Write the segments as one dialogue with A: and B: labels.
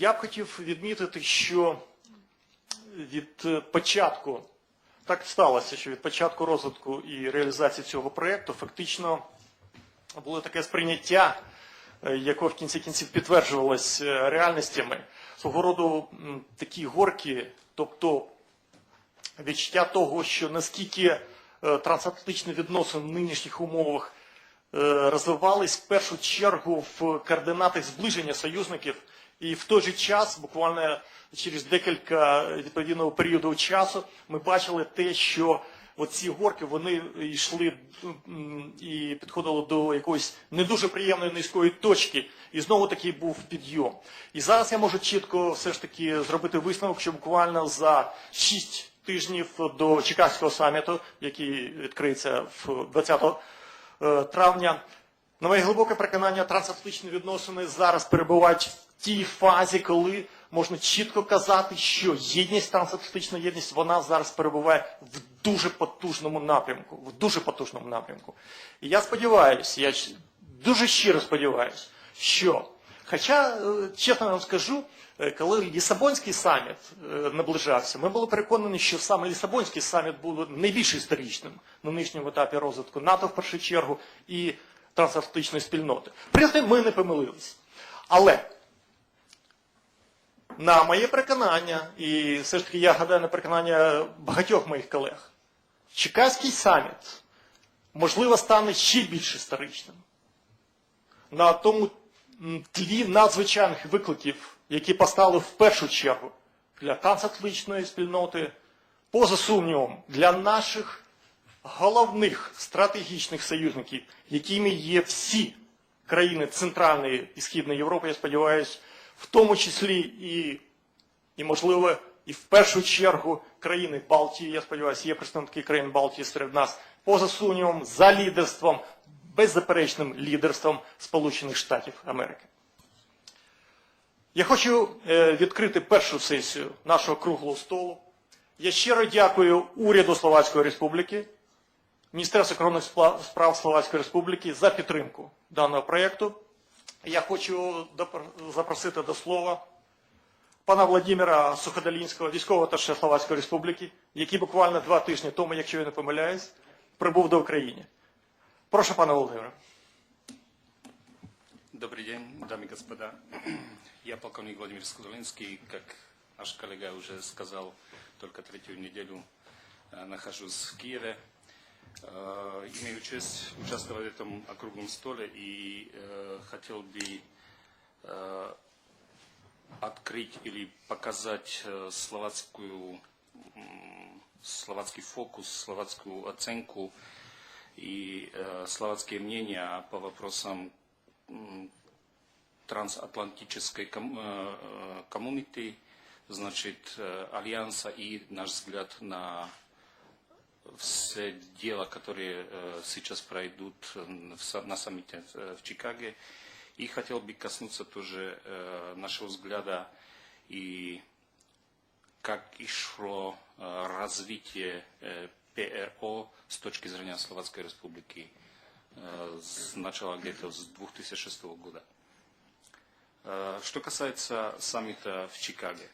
A: Я б хотів відмітити, що від е, початку, так сталося, що від початку розвитку і реалізації цього проєкту фактично було таке сприйняття, е, яке в кінці кінців підтверджувалось е, реальностями, свого роду такі горки, тобто відчуття того, що наскільки трансатлантичні відносини в нинішніх умовах розвивались в першу чергу в координатах зближення союзників, і в той же час, буквально через декілька відповідного періоду часу, ми бачили те, що оці горки вони йшли і підходили до якоїсь не дуже приємної низької точки, і знову таки був підйом. І зараз я можу чітко все ж таки зробити висновок, що буквально за 6 тижнів до Чикагського саміту, який відкриється в 20 е, травня, на моє глибоке переконання, трансатлантичні відносини зараз перебувають в тій фазі, коли можна чітко казати, що єдність, трансатлантична єдність, вона зараз перебуває в дуже потужному напрямку. В дуже потужному напрямку. І я сподіваюся, я дуже щиро сподіваюся, що, хоча, е, чесно вам скажу, е, коли Лісабонський саміт е, наближався, ми були переконані, що саме Лісабонський саміт буде найбільш історичним на нинішньому етапі розвитку НАТО в першу чергу і трансатлантичної спільноти. Принципі, ми не помилились. Але на моє переконання, і все ж таки я гадаю на переконання багатьох моїх колег, Чикаський саміт, можливо, стане ще більш історичним. На тому тлі надзвичайних викликів, які постали в першу чергу для трансатлантичної спільноти, поза сумнівом, для наших головних стратегічних союзників, якими є всі країни Центральної і Східної Європи, я сподіваюся, в тому числі і, і можливо, і в першу чергу країни Балтії, я сподіваюся, є представники країн Балтії серед нас, поза сумнівом, за лідерством, беззаперечним лідерством Сполучених Штатів Америки. Я хочу е, відкрити першу сесію нашого круглого столу. Я щиро дякую уряду Словацької Республіки, Міністерству закордонних спла- справ Словацької Республіки за підтримку даного проєкту. Я хочу допр- запросити до слова пана Владимира Суходолінського, військового аташе Словацької Республіки, який буквально два тижні тому, якщо я не помиляюсь, прибув до України. Прошу, пане Володимире.
B: Добрый день, дамы и господа. Я полковник Владимир Скудолинский. Как наш коллега уже сказал, только третью неделю э, нахожусь в Киеве. Э, Имею честь участвовать в этом округлом столе и э, хотел бы э, открыть или показать э, словацкую, м, словацкий фокус, словацкую оценку и э, словацкие мнения по вопросам м, трансатлантической ком- э, э, коммунити, значит, э, альянса и наш взгляд на все дела, которые э, сейчас пройдут э, на саммите э, в Чикаго. И хотел бы коснуться тоже нашего взгляда и как и шло развитие ПРО с точки зрения Словацкой Республики с начала где-то с 2006 года. Что касается саммита в Чикаго,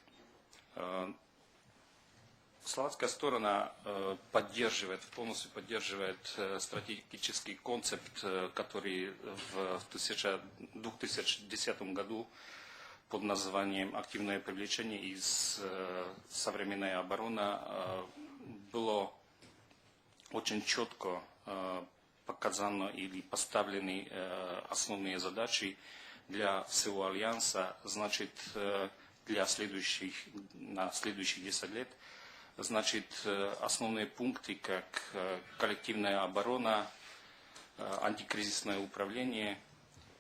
B: словацкая сторона э, поддерживает, полностью поддерживает э, стратегический концепт, э, который в 1000 2010 году под названием «Активное привлечение из современной обороны» э, было очень четко показано или поставлены основные задачи для всего Альянса, значит, для следующих, на следующих 10 лет, значит, э, основные пункты, как э, коллективная оборона, э, антикризисное управление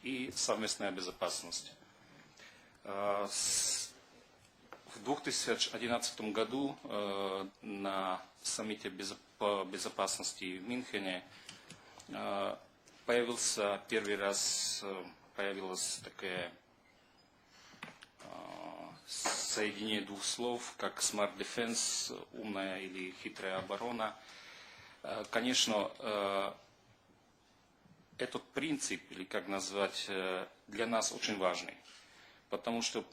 B: и совместная безопасность. В 2011 году на саммите безопасности в Мюнхене появился первый раз появилось такое э, соединение двух слов, как smart defense, умная или хитрая оборона. Э, Конечно, э, этот принцип, или как назвать, э, для нас очень важный. потому что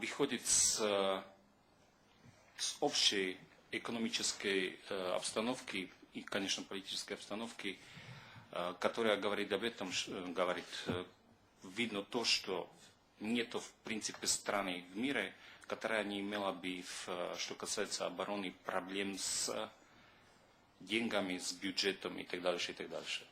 B: выходит с, с общей экономической обстановки и, конечно, политической обстановки, которая говорит об этом, говорит, видно то, что нет, в принципе, страны в мире, которая не имела бы, э, что касается обороны, проблем с деньгами, с бюджетом и так дальше, и так дальше.